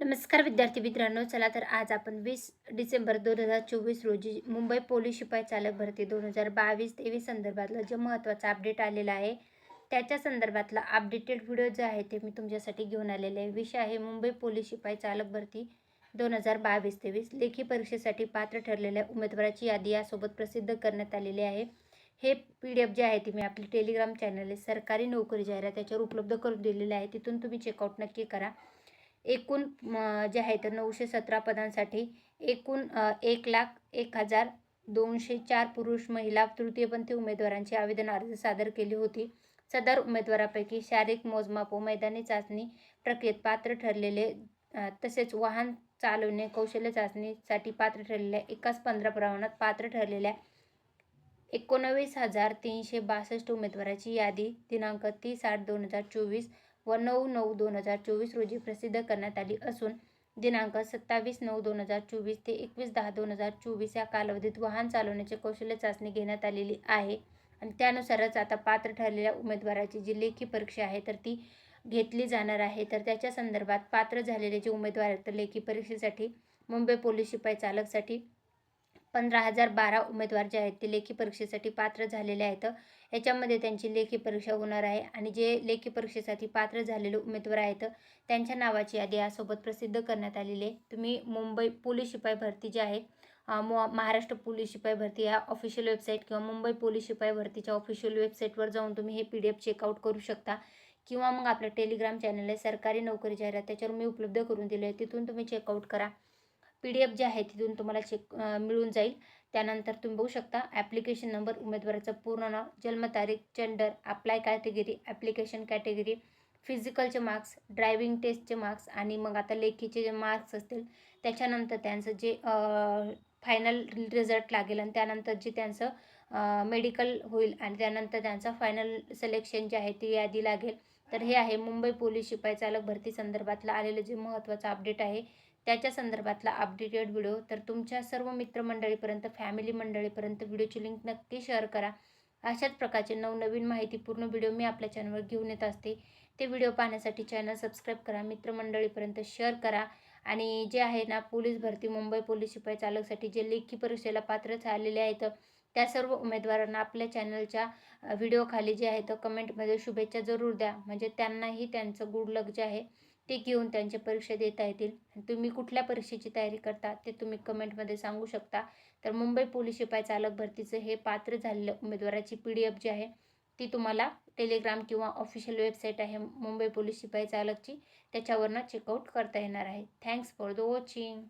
नमस्कार विद्यार्थी मित्रांनो चला तर आज आपण वीस डिसेंबर दोन हजार चोवीस रोजी मुंबई पोलीस शिपाई चालक भरती दोन हजार बावीस तेवीस संदर्भातलं जे महत्त्वाचं अपडेट आलेला आहे त्याच्या संदर्भातला अपडेटेड व्हिडिओ जे आहे ते मी तुमच्यासाठी घेऊन आलेले आहे. विषय आहे मुंबई पोलीस शिपाई चालक भरती दोन हजार बावीस तेवीस. लेखी परीक्षेसाठी पात्र ठरलेल्या उमेदवाराची यादी यासोबत प्रसिद्ध करण्यात आलेली आहे. हे पी डी एफ जे आहे ते मी आपली टेलिग्राम चॅनल आहे सरकारी नोकरी जाहिरात त्याच्यावर उपलब्ध करून दिलेले आहे. तिथून तुम्ही चेकआउट नक्की करा. एकूण जे आहे तर नऊशे सतरा पदांसाठी एकूण एक लाख एक हजार दोनशे चार पुरुष महिला तृतीयपंथी उमेदवारांची आवेदन अर्ज सादर केली होती. सदर उमेदवारापैकी शारीरिक मोजमाप व मैदानी चाचणी प्रक्रियेत पात्र ठरलेले तसेच वाहन चालवणे कौशल्य चाचणीसाठी पात्र ठरलेल्या एकाच पंधरा प्रमाणात पात्र ठरलेल्या एकोणवीस हजार तीनशे बासष्ट उमेदवाराची यादी दिनांक तीस आठ दोन हजार चोवीस व नऊ नऊ दोन हजार चोवीस रोजी प्रसिद्ध करण्यात आली असून दिनांक सत्तावीस नऊ दोन हजार चोवीस ते एकवीस दहा दोन हजार चोवीस या कालावधीत वाहन चालवण्याची कौशल्य चाचणी घेण्यात आलेली आहे. आणि त्यानुसारच आता पात्र ठरलेल्या उमेदवाराची जी लेखी परीक्षा आहे तर ती घेतली जाणार आहे. तर त्याच्या संदर्भात पात्र झालेले जे उमेदवार आहेत तर लेखी परीक्षेसाठी मुंबई पोलीस शिपाई चालकसाठी पंधरा हजार बारा उमेदवार जे आहेत ते लेखी परीक्षेसाठी पात्र झालेले आहेत. याच्यामध्ये त्यांची लेखी परीक्षा होणार आहे आणि जे लेखी परीक्षेसाठी पात्र झालेले उमेदवार आहेत त्यांच्या नावाची यादी यासोबत प्रसिद्ध करण्यात आलेली आहे. तुम्ही मुंबई पोलीस शिपाई भरती जी आहे महाराष्ट्र पोलीस शिपाई भरती या ऑफिशियल वेबसाईट किंवा मुंबई पोलीस शिपाई भरतीच्या ऑफिशियल वेबसाईटवर जाऊन तुम्ही हे पी डी एफ चेकआउट करू शकता. किंवा मग आपलं टेलिग्राम चॅनल आहे सरकारी नोकरी जाहिरात त्याच्यावर मी उपलब्ध करून दिले आहे तिथून तुम्ही चेकआउट करा. पी डी एफ जे आहे तिथून तुम्हाला चेक मिळून जाईल. त्यानंतर तुम्ही बघू शकता ॲप्लिकेशन नंबर उमेदवाराचं पूर्ण नाव जन्मतारीख gender apply category application category फिजिकलचे marks driving टेस्टचे मार्क्स आणि मग आता लेखीचे जे मार्क्स असतील त्याच्यानंतर त्यांचं जे फायनल रिझल्ट लागेल आणि त्यानंतर जे त्यांचं मेडिकल होईल आणि त्यानंतर त्यांचं फायनल सिलेक्शन जे आहे ती यादी लागेल. तर हे आहे मुंबई पोलीस शिपाई चालक भरती संदर्भातलं आलेलं जे महत्त्वाचं अपडेट आहे त्याच्या संदर्भातला अपडेटेड व्हिडिओ तर तुमच्या सर्व मित्रमंडळीपर्यंत फॅमिली मंडळीपर्यंत व्हिडिओची लिंक नक्की शेअर करा. अशाच प्रकारचे नवनवीन माहितीपूर्ण व्हिडिओ मी आपल्या चॅनलवर घेऊन येत असते. ते व्हिडिओ पाहण्यासाठी चॅनल सबस्क्राईब करा मित्रमंडळीपर्यंत शेअर करा. आणि जे आहे ना पोलीस भरती मुंबई पोलीस शिपाई चालकसाठी जे लेखी परीक्षेला पात्र झालेले आहेत त्या सर्व उमेदवारांना आपल्या चॅनलच्या व्हिडिओखाली जे आहे तर कमेंटमध्ये शुभेच्छा जरूर द्या. म्हणजे त्यांनाही त्यांचं गुड लक जे आहे ते घेऊन त्यांच्या परीक्षा देता येतील. तुम्ही कुठल्या परीक्षेची तयारी करता ते तुम्ही कमेंटमध्ये सांगू शकता. तर मुंबई पोलीस शिपाई चालक भरतीचं हे पात्र झालेलं उमेदवाराची पी डी एफ जी आहे ती तुम्हाला टेलिग्राम किंवा ऑफिशियल वेबसाईट आहे मुंबई पोलीस शिपाई चालकची. त्याच्यावरनं चेकआउट करता येणार आहे. Thanks for the watching.